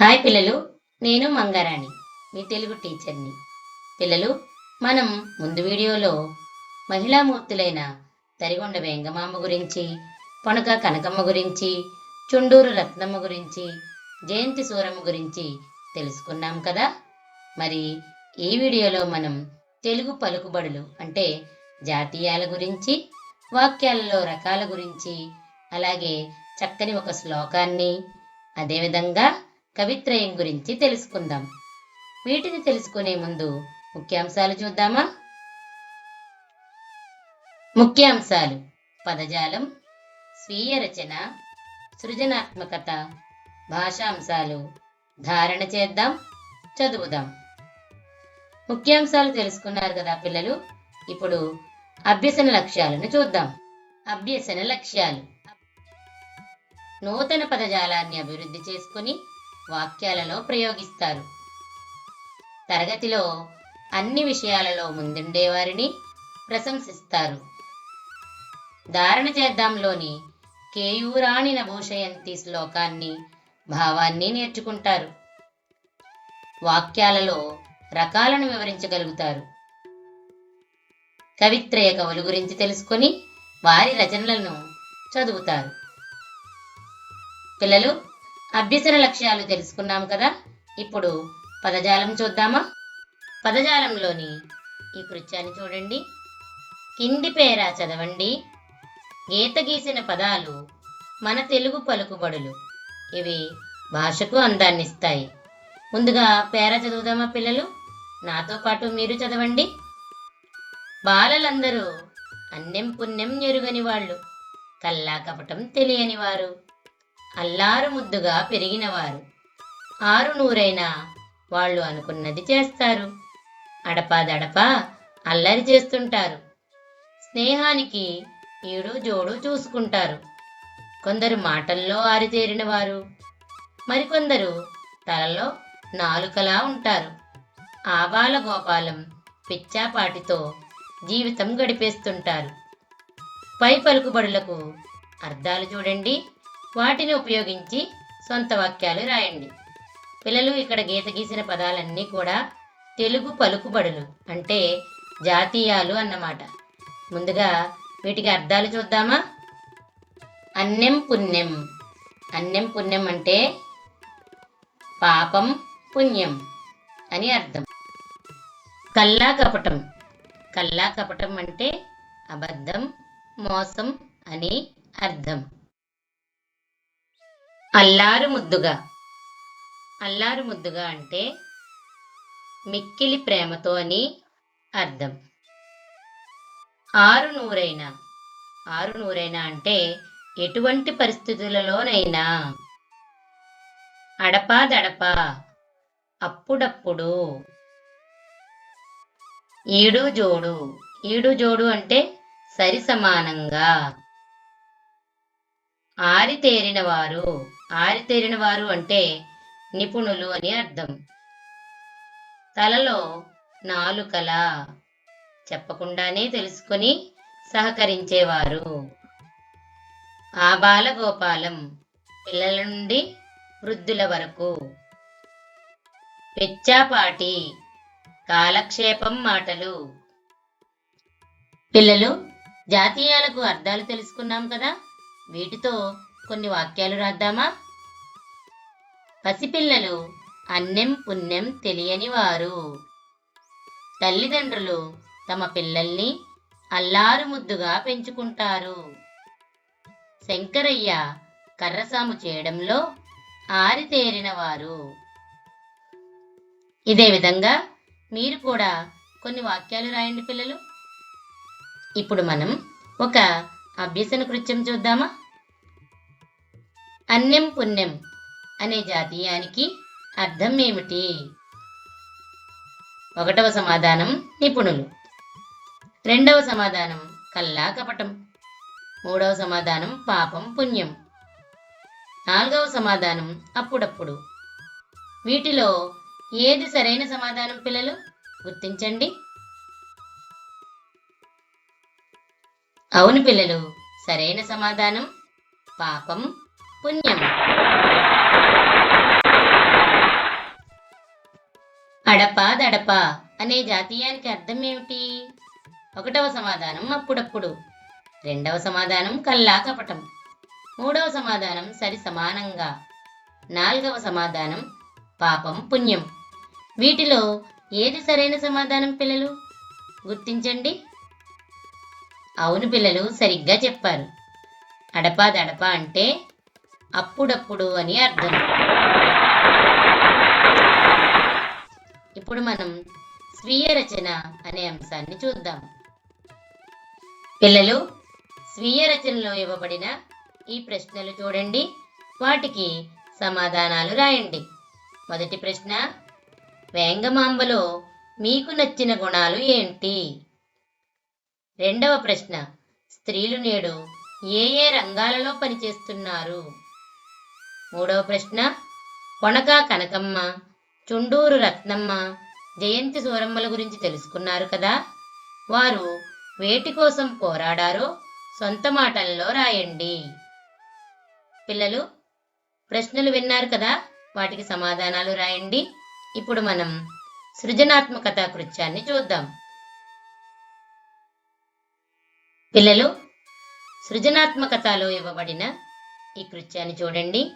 Hi పిల్లలు నేను మంగారాణి మీ తెలుగు టీచర్ని. పిల్లలు మనం ముందు వీడియోలో మహిళామూర్తులైన తరిగొండ వెంగమామ గురించి పొనక కనకమ్మ గురించి చుండూరు రత్నమ్మ గురించి జయంతి సూరమ్మ గురించి తెలుసుకున్నాం కదా? మరి ఈ వీడియోలో మనం తెలుగు పలుకుబడులు అంటే జాతీయాల గురించి వాక్యాలలో రకాల గురించి అలాగే చక్కని ఒక శ్లోకాన్ని అదేవిధంగా కవిత్రయం గురించి తెలుసుకుందాం. వీటిని తెలుసుకునే ముందు ముఖ్యాంశాలు చూద్దామా? ముఖ్యాంశాలు. పదజాలం స్వీయ రచన సృజనాత్మకత భాషాంశాలు. ధారణ చేద్దాం చదువుదాం. ముఖ్యాంశాలు తెలుసుకున్నారు కదా పిల్లలు? ఇప్పుడు అభ్యసన లక్ష్యాలను చూద్దాం. అభ్యసన లక్ష్యాలు. నూతన పదజాలాన్ని అభివృద్ధి చేసుకుని వాక్యాలలో ప్రయోగిస్తారు. తరగతిలో అన్ని విషయాలలో ముందుండేవారిని ప్రశంసిస్తారు. ధారణ చేద్దాంలోని కేయూరాణి నభూషయంతి శ్లోకాన్ని భావాన్ని నేర్చుకుంటారు. వాక్యాలలో రకాలను వివరించగలుగుతారు. కవిత్రయ కవుల గురించి తెలుసుకొని వారి రచనలను చదువుతారు. పిల్లలు అభ్యసన లక్ష్యాలు తెలుసుకున్నాం కదా. ఇప్పుడు పదజాలం చూద్దామా? పదజాలంలోని ఈ కృత్యాన్ని చూడండి. కింది పేర చదవండి. గీత గీసిన పదాలు మన తెలుగు పలుకుబడులు. ఇవి భాషకు అందాన్నిస్తాయి ముందుగా పేర చదువుదామా పిల్లలు? నాతో పాటు మీరు చదవండి. బాలలందరూ అన్నెం పుణ్యం ఎరుగని వాళ్ళు. కల్లా కపటం తెలియని వారు. అల్లారు ముద్దుగా పెరిగినవారు. ఆరు నూరైనా వాళ్ళు అనుకున్నది చేస్తారు. అడపాదడపా అల్లరి చేస్తుంటారు. స్నేహానికి ఈడు జోడు చూసుకుంటారు. కొందరు మాటల్లో ఆరితేరిన వారు మరికొందరు తలలో నాలుకలా ఉంటారు. ఆబాల గోపాలం పిచ్చాపాటితో జీవితం గడిపేస్తుంటారు. పై పలుకుబడులకు అర్థాలు చూడండి. వాటిని ఉపయోగించి సొంత వాక్యాలు రాయండి. పిల్లలు ఇక్కడ గీత గీసిన పదాలన్నీ కూడా తెలుగు పలుకుబడులు అంటే జాతీయాలు అన్నమాట. ముందుగా వీటికి అర్థాలు చూద్దామా? అన్నెం పుణ్యం అన్నెం పుణ్యం అంటే పాపం పుణ్యం అని అర్థం. కల్లా కపటం. కల్లా కపటం అంటే అబద్ధం మోసం అని అర్థం. అల్లారు ముద్దుగా అల్లారు ముద్దుగా అంటే మిక్కిలి ప్రేమతో అని అర్థం. ఆరు నూరైన. ఆరు నూరైనా అంటే ఎటువంటి పరిస్థితులలోనైనా. అడపా దడపా అప్పుడప్పుడు. ఈడు జోడు. ఈడు జోడు అంటే సరి సమానంగా ఆరితేరిన వారు ఆరితేరిన వారు అంటే నిపుణులు అని అర్థం. తలలో నాలుకల చెప్పకుండానే తెలుసుకొని సహకరించేవారు. ఆబాల గోపాలం పిల్లల నుండి వృద్ధుల వరకు. పెచ్చాపాటి కాలక్షేపం మాటలు. పిల్లలు జాతీయాలకు అర్థాలు తెలుసుకున్నాం కదా? వీటితో కొన్ని వాక్యాలు రాద్దామా? పసిపిల్లలు అన్నెం పుణ్యం తెలియని వారు. తల్లిదండ్రులు తమ పిల్లల్ని అల్లారు ముద్దుగా పెంచుకుంటారు. శంకరయ్య కర్రసాము చేయడంలో ఆరితేరిన వారు. ఇదే విధంగా మీరు కూడా కొన్ని వాక్యాలు రాయండి పిల్లలు. ఇప్పుడు మనం ఒక అభ్యసన కృత్యం చూద్దామా? అన్యం పుణ్యం అనే జాతీయానికి అర్థం ఏమిటి? ఒకటవ సమాధానం నిపుణులు. రెండవ సమాధానం కల్లా కపటం. మూడవ సమాధానం పాపం పుణ్యం. నాలుగవ సమాధానం అప్పుడప్పుడు. వీటిలో ఏది సరైన సమాధానం పిల్లలు? గుర్తించండి. అవును పిల్లలు సరైన సమాధానం పాపం పుణ్యం. అడప దడప అనే జాతీయానికి అర్థం ఏమిటి ఒకటవ సమాధానం అప్పుడప్పుడు. రెండవ సమాధానం కల్లా కపటం. మూడవ సమాధానం సరి సమానంగా. నాలుగవ సమాధానం పాపం పుణ్యం. వీటిలో ఏది సరైన సమాధానం పిల్లలు? గుర్తించండి. అవును పిల్లలు సరిగ్గా చెప్పారు. అడపా దడప అంటే అప్పుడప్పుడు అని అర్థం. ఇప్పుడు మనం స్వీయ రచన అనే అంశాన్ని చూద్దాం. పిల్లలు స్వీయ రచనలో ఇవ్వబడిన ఈ ప్రశ్నలు చూడండి. వాటికి సమాధానాలు రాయండి. మొదటి ప్రశ్న వేంగమాంబలో మీకు నచ్చిన గుణాలు ఏంటి? రెండవ ప్రశ్న స్త్రీలు నేడు ఏ ఏ రంగాలలో పనిచేస్తున్నారు? మూడవ ప్రశ్న. కొనక కనకమ్మ చుండూరు రత్నమ్మ జయంతి సూరమ్మల గురించి తెలుసుకున్నారు కదా. వారు వేటి కోసం పోరాడారో సొంత మాటల్లో రాయండి. పిల్లలు ప్రశ్నలు విన్నారు కదా వాటికి సమాధానాలు రాయండి. ఇప్పుడు మనం సృజనాత్మకత కృత్యాన్ని చూద్దాం. పిల్లలు సృజనాత్మకతలో ఇవ్వబడిన ఈ కృత్యాన్ని చూడండి.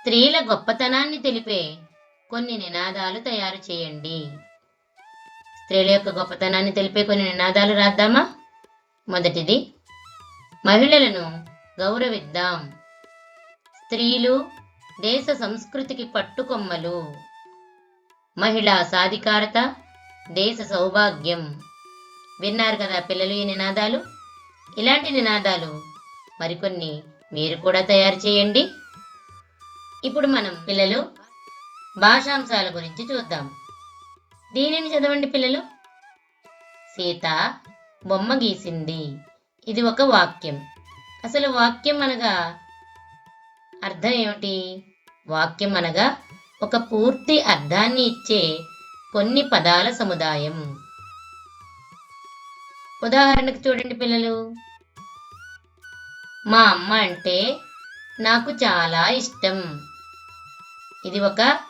స్త్రీల గొప్పతనాన్ని తెలిపే కొన్ని నినాదాలు తయారు చేయండి. స్త్రీల యొక్క గొప్పతనాన్ని తెలిపే కొన్ని నినాదాలు రాద్దామా? మొదటిది మహిళలను గౌరవిద్దాం. స్త్రీలు దేశ సంస్కృతికి పట్టుకొమ్మలు. మహిళా సాధికారత దేశ సౌభాగ్యం. విన్నారు కదా పిల్లలు ఈ నినాదాలు? ఇలాంటి నినాదాలు మరికొన్ని మీరు కూడా తయారు చేయండి. ఇప్పుడు మనం పిల్లలు భాషాంశాల గురించి చూద్దాం. దీనిని చదవండి పిల్లలు. సీత బొమ్మ గీసింది. ఇది ఒక వాక్యం. అసలు వాక్యం అనగా అర్థం ఏమిటి? వాక్యం అనగా ఒక పూర్తి అర్థాన్ని ఇచ్చే కొన్ని పదాల సముదాయం. ఉదాహరణకు చూడండి పిల్లలు. మా అమ్మ అంటే నాకు చాలా ఇష్టం. ఇది ఒక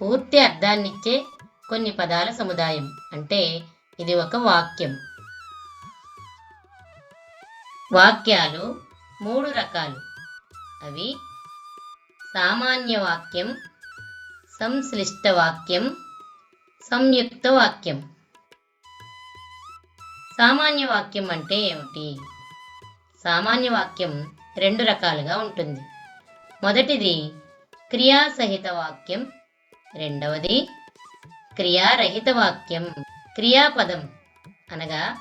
పూర్తి అర్థాన్నిచ్చే కొన్ని పదాల సముదాయం. అంటే ఇది ఒక వాక్యం. వాక్యాలు మూడు రకాలు. అవి సామాన్య వాక్యం సంశ్లిష్ట వాక్యం సంయుక్త వాక్యం. సామాన్య వాక్యం అంటే ఏమిటి? సామాన్య వాక్యం రెండు రకాలుగా ఉంటుంది. మొదటిది క్రియాసహిత వాక్యం రెండవది క్రియారహిత వాక్యం క్రియాపదం అనగా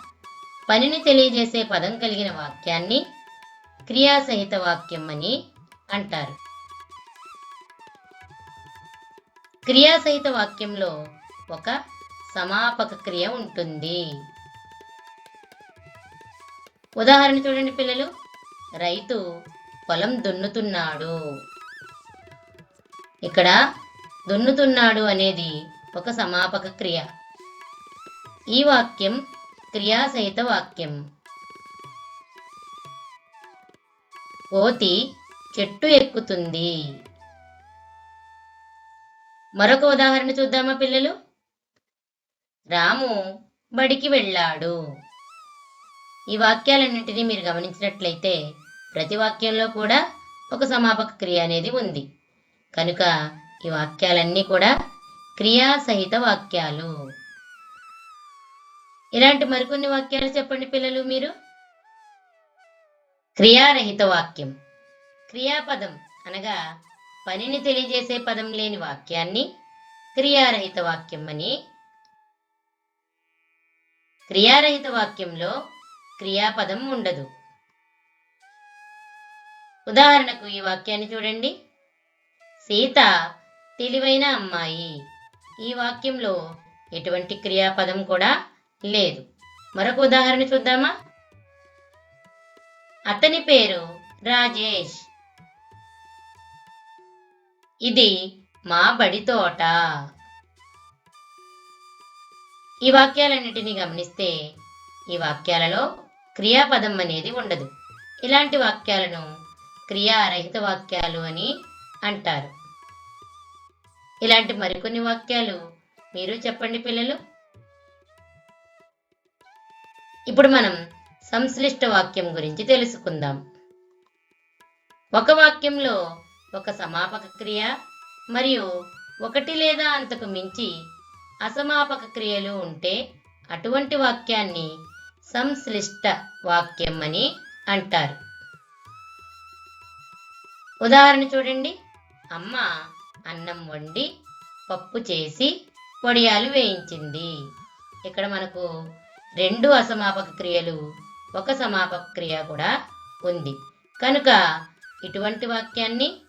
పనిని తెలియజేసే పదం కలిగిన వాక్యాన్ని క్రియాసహిత వాక్యం అని అంటారు. క్రియాసహిత వాక్యంలో ఒక సమాపక క్రియ ఉంటుంది. ఉదాహరణ చూడండి పిల్లలు. రైతు పొలం దున్నుతున్నాడు. ఇక్కడ దున్నుతున్నాడు అనేది ఒక సమాపక క్రియ. ఈ వాక్యం క్రియాసహిత వాక్యం. కోతి చెట్టు ఎక్కుతుంది. మరొక ఉదాహరణ చూద్దామా పిల్లలు? రాము బడికి వెళ్ళాడు. ఈ వాక్యాలన్నింటినీ మీరు గమనించినట్లయితే ప్రతి వాక్యంలో కూడా ఒక సమాపక క్రియ అనేది ఉంది. కనుక ఈ వాక్యాలన్నీ కూడా క్రియాసహిత వాక్యాలు. ఇలాంటి మరికొన్ని వాక్యాలు చెప్పండి పిల్లలు మీరు? క్రియారహిత వాక్యం. క్రియాపదం అనగా పనిని తెలియజేసే పదం లేని వాక్యాన్ని క్రియారహిత వాక్యం అని. క్రియారహిత వాక్యంలో క్రియాపదం ఉండదు. ఉదాహరణకు ఈ వాక్యాన్ని చూడండి. సీత తెలివైన అమ్మాయి. ఈ వాక్యంలో ఎటువంటి క్రియాపదం కూడా లేదు. మరొక ఉదాహరణ చూద్దామా? అతని పేరు రాజేష్. ఇది మా బడి తోట. ఈ వాక్యాలన్నిటినీ గమనిస్తే ఈ వాక్యాలలో క్రియాపదం అనేది ఉండదు. ఇలాంటి వాక్యాలను క్రియారహిత వాక్యాలు అని అంటారు. ఇలాంటి మరికొన్ని వాక్యాలు మీరు చెప్పండి పిల్లలు. ఇప్పుడు మనం సంశ్లిష్ట వాక్యం గురించి తెలుసుకుందాం. ఒక వాక్యంలో ఒక సమాపక క్రియ మరియు ఒకటి లేదా అంతకు మించి అసమాపక క్రియలు ఉంటే అటువంటి వాక్యాన్ని సంశ్లిష్ట వాక్యం అని అంటారు. ఉదాహరణ చూడండి. అమ్మ అన్నం వండి పప్పు చేసి వడియాలు వేయించింది. ఇక్కడ మనకు రెండు అసమాపక క్రియలు ఒక సమాపక క్రియ కూడా ఉంది. కనుక ఇటువంటి వాక్యాన్ని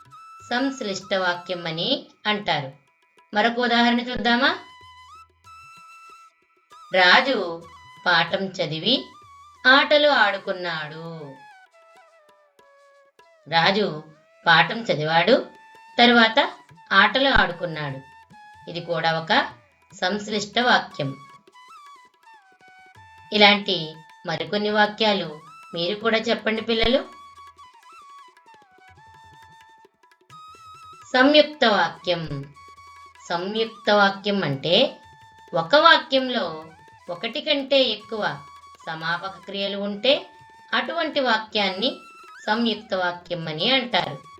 సంశ్లిష్ట వాక్యం అని అంటారు. మరొక ఉదాహరణ చూద్దామా? రాజు పాఠం చదివి ఆటలు ఆడుకున్నాడు. రాజు పాఠం చదివాడు తరువాత ఆటలు ఆడుకున్నాడు. ఇది కూడా ఒక సంశ్లిష్ట వాక్యం. ఇలాంటి మరికొన్ని వాక్యాలు మీరు కూడా చెప్పండి పిల్లలు. సంయుక్త వాక్యం. సంయుక్త వాక్యం అంటే ఒక వాక్యంలో ఒకటి కంటే ఎక్కువ సమాపక క్రియలు ఉంటే అటువంటి వాక్యాన్ని సంయుక్త వాక్యం అని అంటారు.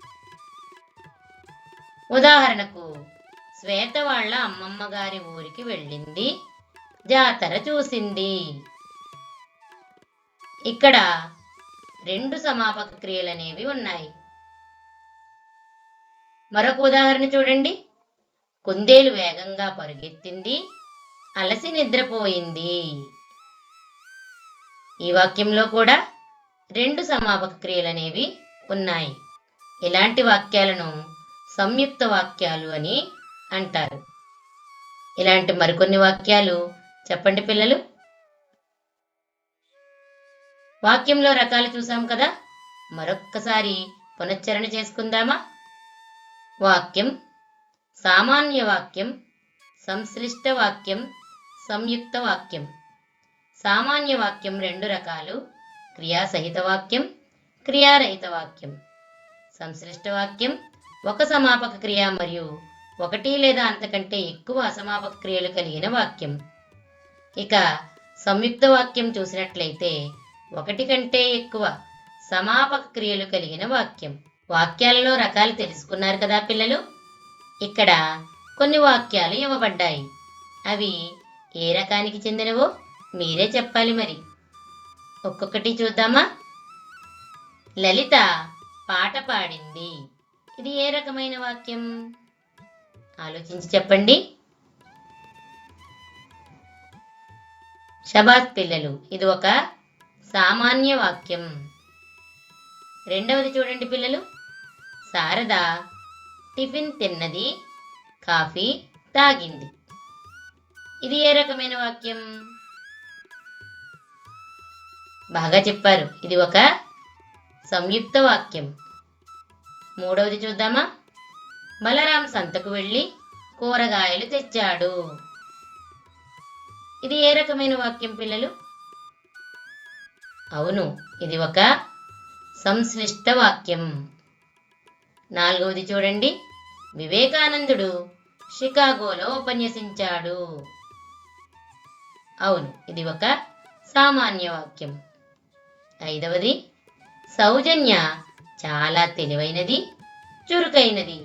ఉదాహరణకు శ్వేత వాళ్ళ అమ్మమ్మ గారి ఊరికి వెళ్ళింది జాతర చూసింది. ఇక్కడ రెండు సమాపక క్రియలు అనేవి ఉన్నాయి. మరొక ఉదాహరణ చూడండి. కుందేలు వేగంగా పరుగెత్తింది అలసి నిద్రపోయింది. ఈ వాక్యంలో కూడా రెండు సమాపక క్రియలు అనేవి ఉన్నాయి. ఇలాంటి వాక్యాలను సంయుక్త వాక్యాలు అని అంటారు. ఇలాంటి మరికొన్ని వాక్యాలు చెప్పండి పిల్లలు? వాక్యంలో రకాలు చూసాం కదా మరొక్కసారి పునశ్చరణ చేసుకుందామా? వాక్యం సామాన్య వాక్యం సంశ్లిష్ట వాక్యం సంయుక్త వాక్యం. సామాన్య వాక్యం రెండు రకాలు క్రియాసహిత వాక్యం క్రియారహిత వాక్యం. సంశ్లిష్ట వాక్యం ఒక సమాపక క్రియ మరియు ఒకటి లేదా అంతకంటే ఎక్కువ అసమాపక క్రియలు కలిగిన వాక్యం. ఇక సంయుక్త వాక్యం చూసినట్లయితే ఒకటి కంటే ఎక్కువ సమాపక క్రియలు కలిగిన వాక్యం. వాక్యాలలో రకాలు తెలుసుకున్నారు కదా పిల్లలు? ఇక్కడ కొన్ని వాక్యాలు ఇవ్వబడ్డాయి. అవి ఏ రకానికి చెందినవో మీరే చెప్పాలి మరి. ఒక్కొక్కటి చూద్దామా? లలిత పాట పాడింది. ఇది ఏ రకమైన వాక్యం? ఆలోచించి చెప్పండి. షబాత్ పిల్లలు ఇది ఒక సామాన్య వాక్యం. రెండవది చూడండి పిల్లలు. శారద టిఫిన్ తిన్నది కాఫీ తాగింది. ఇది ఏ రకమైన వాక్యం? బాగా చెప్పారు. ఇది ఒక సంయుక్త వాక్యం. మూడవది చూద్దామా? బలరాం సంతకు వెళ్ళి కూరగాయలు తెచ్చాడు. ఇది ఏ రకమైన వాక్యం పిల్లలు? అవును ఇది ఒక సంశ్లిష్ట వాక్యం. నాలుగవది చూడండి. వివేకానందుడు షికాగోలో ఉపన్యసించాడు. అవును ఇది ఒక సామాన్య వాక్యం. ఐదవది సౌజన్య చాలా తెలివైనది చురుకైనది.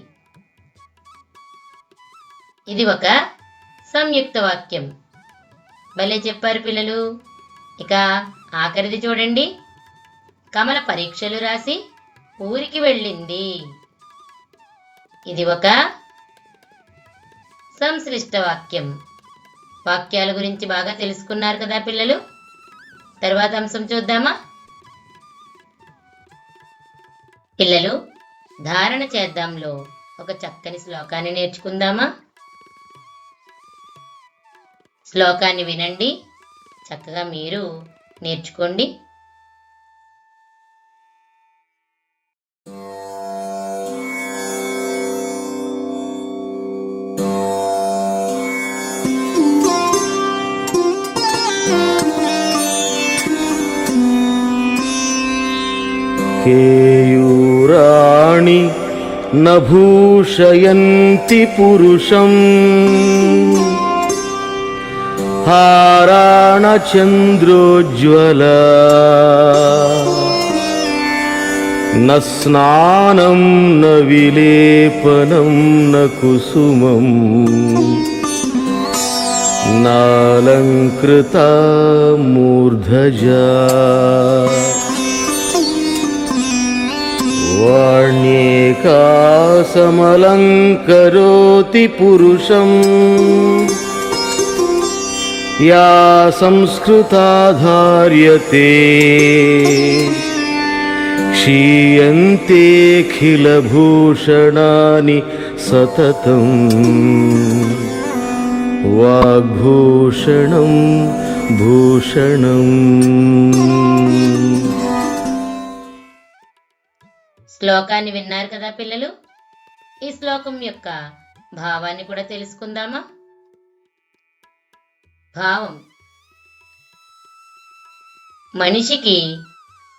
ఇది ఒక సంయుక్త వాక్యం. భలే చెప్పారు పిల్లలు. ఇక ఆఖరిది చూడండి. కమల పరీక్షలు రాసి ఊరికి వెళ్ళింది. ఇది ఒక సంశ్లిష్ట వాక్యం. వాక్యాల గురించి బాగా తెలుసుకున్నారు కదా పిల్లలు. తర్వాత అంశం చూద్దామా? పిల్లలు ధారణ చేద్దాంలో ఒక చక్కని శ్లోకాన్ని నేర్చుకుందామా? శ్లోకాన్ని వినండి. చక్కగా మీరు నేర్చుకోండి. न भूषयन्ति पुरुषम् हाराणचन्द्रोज्ज्वला न स्नानं न विलेपनं न कुसुमम् नालङ्कृता मूर्धजा वाण्येकासमलङ्करोति पुरुषम् या संस्कृता धार्यते क्षीयन्तेऽखिलभूषणानि सततम् वाग्भूषणं भूषणम् శ్లోకాన్ని విన్నారు కదా పిల్లలు? ఈ శ్లోకం యొక్క భావాన్ని కూడా తెలుసుకుందామా? భావం. మనిషికి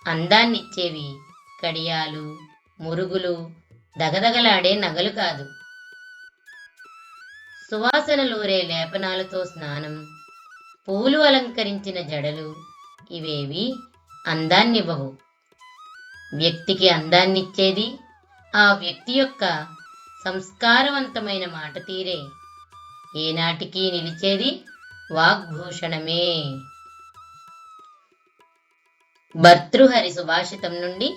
అందాన్నిచ్చేవి కడియాలు మురుగులు దగదగలాడే నగలు కాదు. సువాసనలూరే లేపనాలతో స్నానం పూలు అలంకరించిన జడలు ఇవేవి అందాన్నివ్వవు. వ్యక్తికి అందాన్నిచ్చేది ఆ వ్యక్తి యొక్క సంస్కారవంతమైన మాట తీరే. ఏనాటికి నిలిచేది వాగ్భూషణమే. భర్తృహరి సుభాషితం నుండి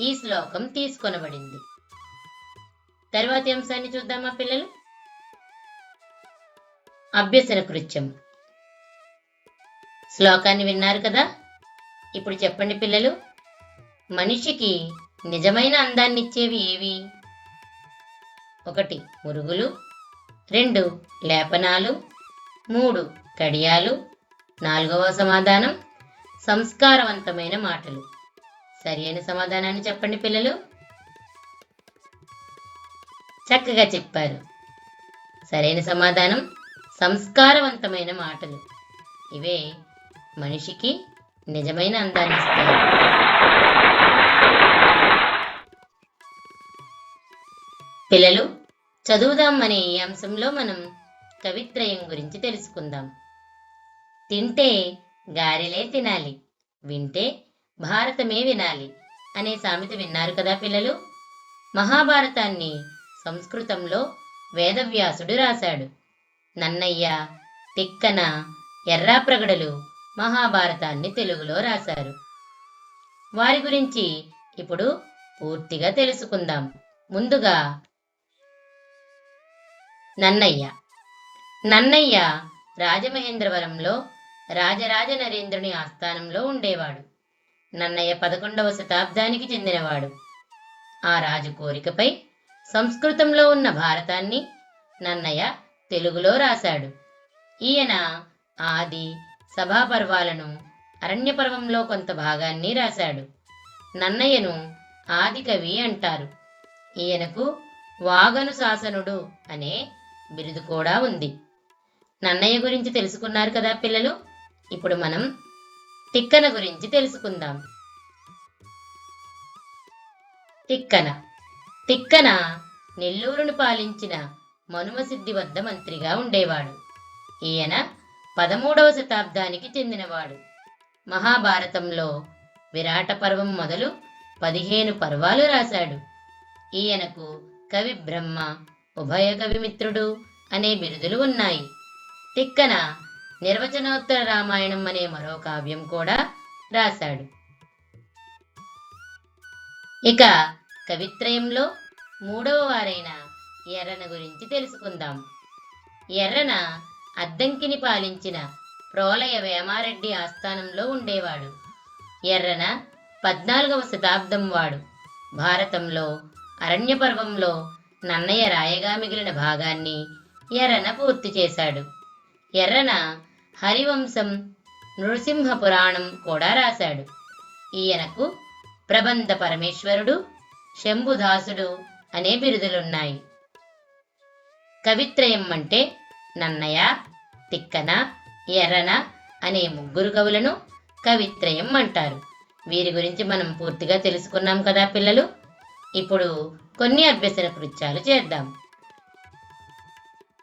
ఈ శ్లోకం తీసుకొనబడింది. తర్వాతి అంశాన్ని చూద్దామా పిల్లలు? అభ్యసన కృత్యం. శ్లోకాన్ని విన్నారు కదా? ఇప్పుడు చెప్పండి పిల్లలు. మనిషికి నిజమైన అందాన్నిచ్చేవి ఏవి? ఒకటి మురుగులు. రెండు లేపనాలు. మూడు కడియాలు. నాలుగవ సమాధానం సంస్కారవంతమైన మాటలు. సరి అయిన సమాధానాన్ని చెప్పండి పిల్లలు. చక్కగా చెప్పారు. సరైన సమాధానం సంస్కారవంతమైన మాటలు. ఇవే మనిషికి నిజమైన అందాన్ని ఇస్తాయి పిల్లలు చదువుదాం అనే ఈ అంశంలో మనం కవిత్రయం గురించి తెలుసుకుందాం. తింటే గారెలే తినాలి వింటే భారతమే వినాలి అనే సామెత విన్నారు కదా పిల్లలు? మహాభారతాన్ని సంస్కృతంలో వేదవ్యాసుడు రాశాడు. నన్నయ్య తిక్కన ఎర్రాప్రగడలు మహాభారతాన్ని తెలుగులో రాశారు. వారి గురించి ఇప్పుడు పూర్తిగా తెలుసుకుందాం. ముందుగా నన్నయ్య. నన్నయ్య రాజమహేంద్రవరంలో రాజరాజ నరేంద్రుని ఆస్థానంలో ఉండేవాడు. నన్నయ్య పదకొండవ శతాబ్దానికి చెందినవాడు. ఆ రాజు కోరికపై సంస్కృతంలో ఉన్న భారతాన్ని నన్నయ్య తెలుగులో రాశాడు. ఈయన ఆది సభాపర్వాలను అరణ్యపర్వంలో కొంత భాగాన్ని రాశాడు. నన్నయ్యను ఆదికవి అంటారు. ఈయనకు వాగను శాసనుడు అనే బిరుదు కూడా ఉంది. నన్నయ్య గురించి తెలుసుకున్నారు కదా పిల్లలు? ఇప్పుడు మనం తిక్కన గురించి తెలుసుకుందాం. తిక్కన. తిక్కన నెల్లూరును పాలించిన మనుమసిద్ధి వద్ద మంత్రిగా ఉండేవాడు. ఈయన పదమూడవ శతాబ్దానికి చెందినవాడు. మహాభారతంలో విరాట పర్వం మొదలు పదిహేను పర్వాలు రాశాడు. ఈయనకు కవి బ్రహ్మ ఉభయ కవిమిత్రుడు అనే బిరుదులు ఉన్నాయి. తిక్కన నిర్వచనోత్తర రామాయణం అనే మరో కావ్యం కూడా రాశాడు. ఇక కవిత్రయంలో మూడవ వారైన ఎర్రన గురించి తెలుసుకుందాం. ఎర్రన అద్దంకిని పాలించిన ప్రోలయ వేమారెడ్డి ఆస్థానంలో ఉండేవాడు. ఎర్రన పద్నాలుగవ శతాబ్దం వాడు. భారతంలో అరణ్యపర్వంలో నన్నయ్య రాయగా మిగిలిన భాగాన్ని ఎర్రన పూర్తి చేశాడు. ఎర్రన హరివంశం నృసింహ పురాణం కూడా రాశాడు. ఈయనకు ప్రబంధ పరమేశ్వరుడు శంభుదాసుడు అనే బిరుదులున్నాయి. కవిత్రయం అంటే నన్నయ తిక్కన ఎర్రన అనే ముగ్గురు కవులను కవిత్రయం అంటారు. వీరి గురించి మనం పూర్తిగా తెలుసుకున్నాం కదా పిల్లలు. ఇప్పుడు కొన్ని అభ్యసన కృత్యాలు చేద్దాం.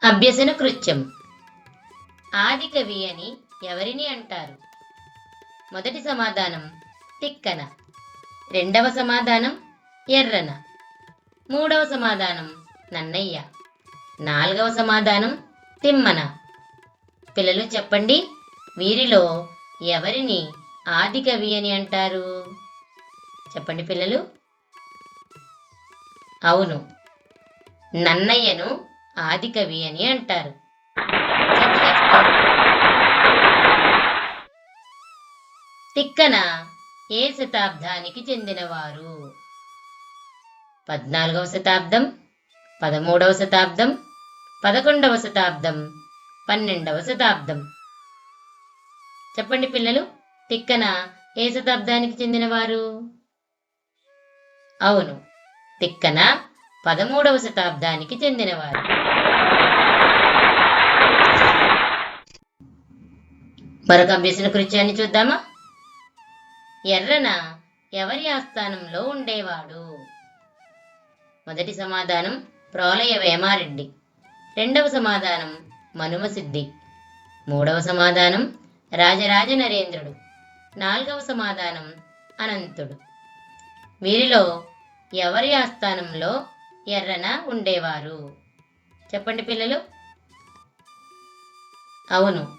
అభ్యసన కృత్యం. ఆది కవి అని ఎవరిని అంటారు? మొదటి సమాధానం తిక్కన. రెండవ సమాధానం ఎర్రన. మూడవ సమాధానం నన్నయ్య. నాలుగవ సమాధానం తిమ్మన. పిల్లలు చెప్పండి. వీరిలో ఎవరిని ఆది కవి అని అంటారు? చెప్పండి పిల్లలు. అవును నన్నయ్యను ఆది కవి అని అంటారు. తిక్కన ఏ శతాబ్దానికి చెందినవారు? పద్నాలుగవ శతాబ్దం పదమూడవ శతాబ్దం పదకొండవ శతాబ్దం పన్నెండవ శతాబ్దం. చెప్పండి పిల్లలు తిక్కన ఏ శతాబ్దానికి చెందినవారు? అవును తిక్కన పదమూడవ శతాబ్దానికి చెందినవారు. మరొక అభ్యసన కృత్యాన్ని చూద్దామా? ఎర్రన ఎవరి ఆస్థానంలో ఉండేవాడు? మొదటి సమాధానం ప్రోలయ వేమారెడ్డి. రెండవ సమాధానం మనుమసిద్ధి మూడవ సమాధానం రాజరాజ నరేంద్రుడు. నాలుగవ సమాధానం అనంతుడు. వీరిలో ఎవరి ఆస్థానంలో ఎర్రన ఉండేవారు? చెప్పండి పిల్లలు. అవును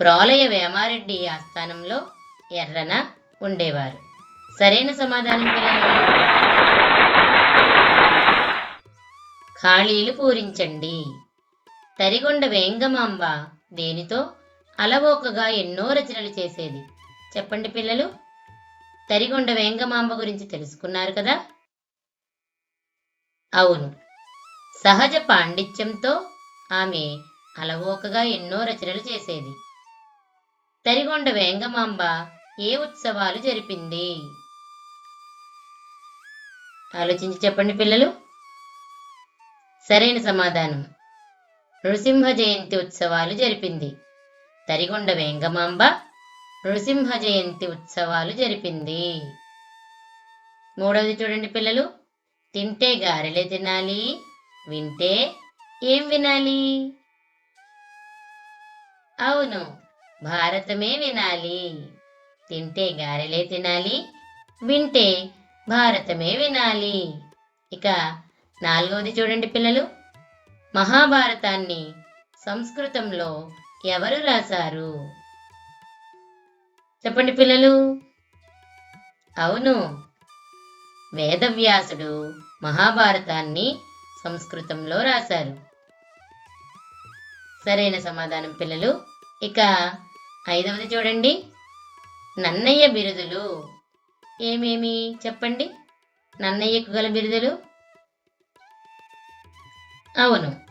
ప్రాలయ వేమారెడ్డి ఆస్థానంలో ఎర్రన ఉండేవారు. సరైన సమాధానం పిల్లలు. ఖాళీలు పూరించండి. తరిగొండ వేంగమాంబ. దేనితో? అలవోకగా ఎన్నో రచనలు చేసేది. చెప్పండి పిల్లలు. తరిగొండ వేంగమాంబ గురించి తెలుసుకున్నారు కదా? అవును. సహజ పాండిత్యంతో ఆమె అలవోకగా ఎన్నో రచనలు చేసేది. తరిగొండ వేంగమాంబ ఏ ఉత్సవాలు జరిపింది? ఆలోచించి చెప్పండి పిల్లలు. సరైన సమాధానం. నృసింహ జయంతి ఉత్సవాలు జరిపింది. తరిగొండ వేంగమాంబ నృసింహ జయంతి ఉత్సవాలు జరిపింది. మూడవది చూడండి పిల్లలు. తింటే గారెలే తినాలి వింటే ఏం వినాలి? అవును భారతమే వినాలి. తింటే గారెలే తినాలి వింటే భారతమే వినాలి. ఇక నాలుగవది చూడండి పిల్లలు. మహాభారతాన్ని సంస్కృతంలో ఎవరు రాశారు? చెప్పండి పిల్లలు. అవును వేదవ్యాసుడు మహాభారతాన్ని సంస్కృతంలో రాశారు. సరైన సమాధానం పిల్లలు. ఇక ఐదవది చూడండి. నన్నయ్య బిరుదులు. ఏమేమి? చెప్పండి. నన్నయ్యకు గల బిరుదులు. అవును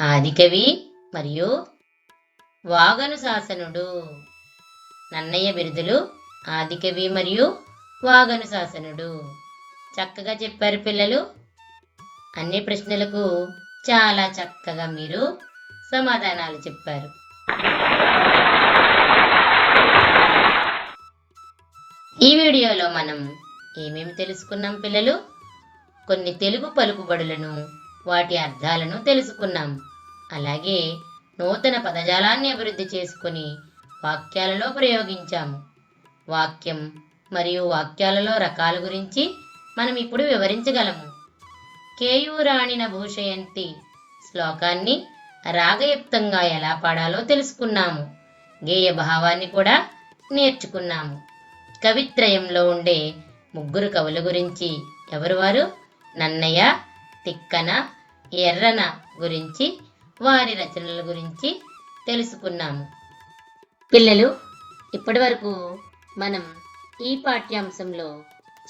ఆదికవి మరియు వాగను శాసనుడు నన్నయ్య బిరుదులు ఆదికవి మరియు వాగను శాసనుడు చక్కగా చెప్పారు పిల్లలు. అన్ని ప్రశ్నలకు చాలా చక్కగా మీరు సమాధానాలు చెప్పారు. ఈ వీడియోలో మనం ఏమేమి తెలుసుకున్నాం పిల్లలు? కొన్ని తెలుగు పలుకుబడులను వాటి అర్థాలను తెలుసుకున్నాం. అలాగే నూతన పదజాలాన్ని అభివృద్ధి చేసుకుని వాక్యాలలో ప్రయోగించాము. వాక్యం మరియు వాక్యాలలో రకాల గురించి మనం ఇప్పుడు వివరించగలము. కేయూరాణిన భూషయంతి శ్లోకాన్ని రాగయుక్తంగా ఎలా పాడాలో తెలుసుకున్నాము. గేయ భావాన్ని కూడా నేర్చుకున్నాము. కవిత్రయంలో ఉండే ముగ్గురు కవుల గురించి ఎవరు వారు? నన్నయ్య తిక్కన ఎర్రన గురించి వారి రచనల గురించి తెలుసుకున్నాము. పిల్లలు ఇప్పటి వరకు మనం ఈ పాఠ్యాంశంలో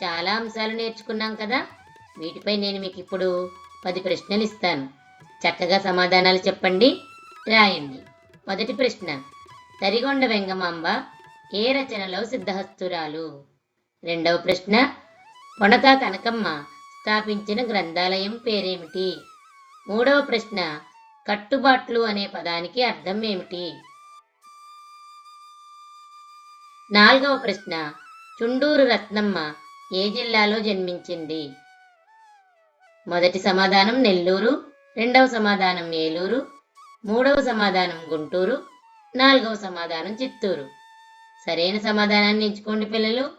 చాలా అంశాలు నేర్చుకున్నాం కదా. వీటిపై నేను మీకు ఇప్పుడు పది ప్రశ్నలు ఇస్తాను. చక్కగా సమాధానాలు చెప్పండి. రాయండి. మొదటి ప్రశ్న. తరిగొండ వెంగమాంబ ఏ రచనలో సిద్ధహస్తురాలు? రెండవ ప్రశ్న. కొనతా కనకమ్మ స్థాపించిన గ్రంథాలయం పేరేమిటి? మూడవ ప్రశ్న కట్టుబాట్లు అనే పదానికి అర్థం ఏమిటి? నాలుగవ ప్రశ్న చుండూరు రత్నమ్మ ఏ జిల్లాలో జన్మించింది? మొదటి సమాధానం నెల్లూరు రెండవ సమాధానం ఏలూరు మూడవ సమాధానం గుంటూరు నాలుగవ సమాధానం చిత్తూరు. సరైన సమాధానాన్ని ఎంచుకోండి పిల్లలు.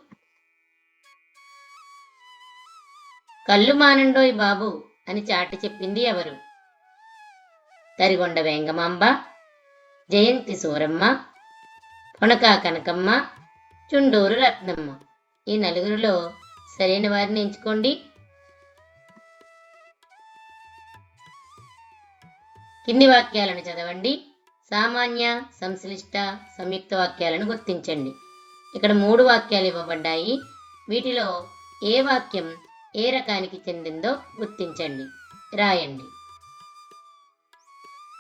కళ్ళు మానండోయ్ బాబు అని చాటి చెప్పింది ఎవరు? తరిగొండ వేంగమాంబ జయంతి సూరమ్మ పొనకా కనకమ్మ చుండూరు రత్నమ్మ. ఈ నలుగురిలో సరైన వారిని ఎంచుకోండి. కింది వాక్యాలను చదవండి. సామాన్య సంశ్లిష్ట సంయుక్త వాక్యాలను గుర్తించండి. ఇక్కడ మూడు వాక్యాలు ఇవ్వబడ్డాయి. వీటిలో ఏ వాక్యం ఏ రకానికి చెందిందో గుర్తించండి. రాయండి.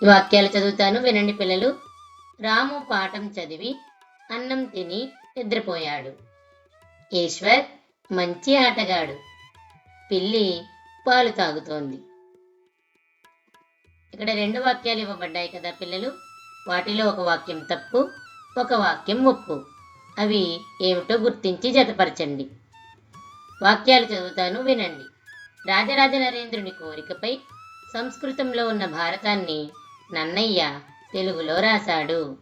ఈ వాక్యాలు చదువుతాను వినండి పిల్లలు. రాము పాఠం చదివి అన్నం తిని నిద్రపోయాడు. ఈశ్వర్ మంచి ఆటగాడు. పిల్లి పాలు తాగుతోంది. ఇక్కడ రెండు వాక్యాలు ఇవ్వబడ్డాయి కదా పిల్లలు. వాటిలో ఒక వాక్యం తప్పు ఒక వాక్యం ఒప్పు. అవి ఏమిటో గుర్తించి జతపరచండి. వాక్యాలు చదువుతాను వినండి. రాజరాజ నరేంద్రుని కోరికపై సంస్కృతంలో ఉన్న భారతాన్ని నన్నయ్య తెలుగులో రాశాడు.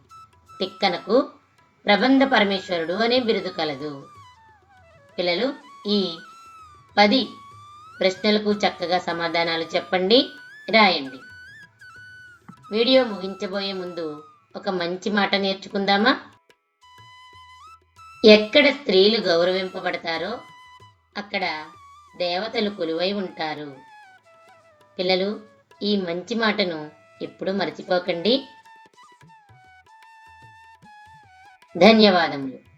తిక్కనకు ప్రబంధ పరమేశ్వరుడు అనే బిరుదు కలదు. పిల్లలు ఈ పది ప్రశ్నలకు చక్కగా సమాధానాలు చెప్పండి రాయండి. వీడియో ముగించబోయే ముందు ఒక మంచి మాట నేర్చుకుందామా? ఎక్కడ స్త్రీలు గౌరవింపబడతారో అక్కడ దేవతలు కొలువై ఉంటారు. పిల్లలు ఈ మంచి మాటను ఎప్పుడు మర్చిపోకండి. ధన్యవాదములు.